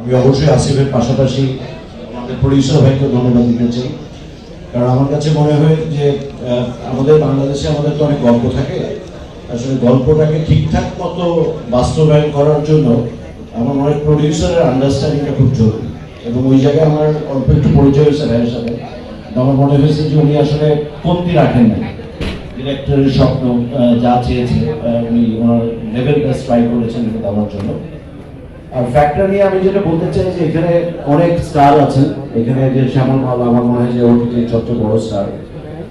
আমি অবশ্যই আসিফের পাশাপাশি আমাদের প্রডিউসার ভাইকে ধন্যবাদ দিতে চাই। কারণ আমার কাছে মনে হয় যে আমাদের বাংলাদেশে আমাদের তো অনেক গল্প থাকে। আসলে গল্পটাকে ঠিকঠাক মতো বাস্তবায়ন করার জন্য আমার মনে প্রডিউসারের আন্ডারস্ট্যান্ডিংটা খুব জরুরি। এবং ওই জায়গায় আমার অল্প একটু পরিচয় হয়েছে ভাইয়ের সাথে। আমার মনে হয়েছে যে উনি আসলে কমতি রাখেন না ডিরেক্টরের স্বপ্ন যা চেয়েছে উনি ওনার লেভেল বেস্ট ট্রাই করেছেন এটা দেওয়ার জন্য। ফ্যাক্টর নিয়ে আমি যেটা বলতে চাই যে এখানে অনেক স্টার আছেন। এখানে যে শ্যামল মাল আমার মনে হয় যে ওটিটির সবচেয়ে বড় স্টার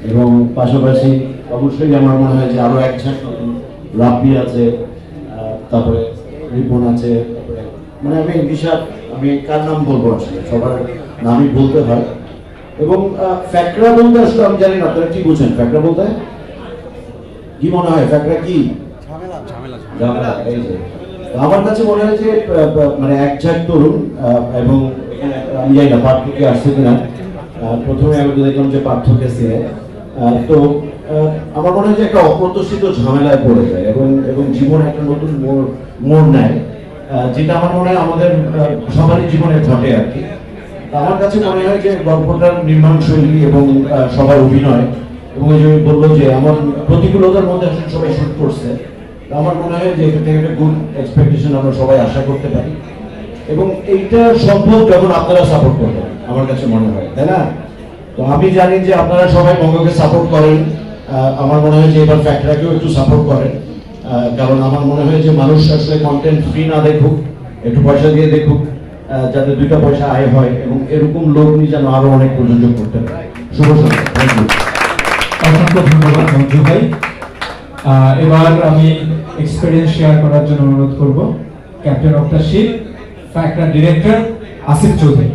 এবং পাশাপাশি অবশ্যই আমার মনে হয় যে আরও এক ঝাঁক নতুন রাব্বি আছে তারপরে রিপন আছে তারপরে মানে আমি বিশাল আমি কার নাম বলব আসলে? সবার নামই বলতে হয়। এবং ফ্যাক্টরা বলতে আসলে আমি জানি না আপনারা কি বুঝেন? ফ্যাক্টরা বলতে কি মনে হয়? ফ্যাক্টরা কি? ঝামেলা, এই যে। আমার কাছে মনে হয় যে মানে এক ঝাঁক তরুণ এবং আমি জানি না পার্থ থেকে আসছে কিনা। প্রথমে আমি তো দেখলাম যে পার্থ গেছে তো আমার মনে হয় যে একটা অপ্রত্যাশিত ঝামেলায় পড়ে যায়, এবং এবং জীবন একটা নতুন মোড় নেয় যেটা আমার মনে হয় আমাদের সবারই জীবনে ঘটে আর কি। আমার কাছে মনে হয় যে গল্পটার নির্মাণ শৈলী এবং সবার অভিনয়, এবং যে বলল যে আমার প্রতিকূলতার মধ্যে আসলে সবাই শুট করছে। আমার মনে হয় যে এখান থেকে একটা গুড এক্সপেকটেশন আমরা সবাই আশা করতে পারি। এবং এইটা সম্ভব যখন আপনারা সাপোর্ট করবেন, আমার কাছে মনে হয়, তাই না? তো আমি জানি যে আপনারা সবাই বঙ্গকে সাপোর্ট করেন। আমার মনে হয় যে এবার ফ্যাক্টরাকেও একটু সাপোর্ট করেন। কারণ আমার মনে হয় যে মানুষ আসলে কন্টেন্ট ফ্রি না দেখুক, একটু পয়সা দিয়ে দেখুক যাতে দুইটা পয়সা আয় হয় এবং এরকম লোক নিয়ে যেন আরও অনেক প্রযোজক করতে পারে। অসংখ্য ধন্যবাদ ভাই। এবার আমি এক্সপিরিয়েন্স শেয়ার করার জন্য অনুরোধ করব। Captain of the ship factor director Asif Chowdhury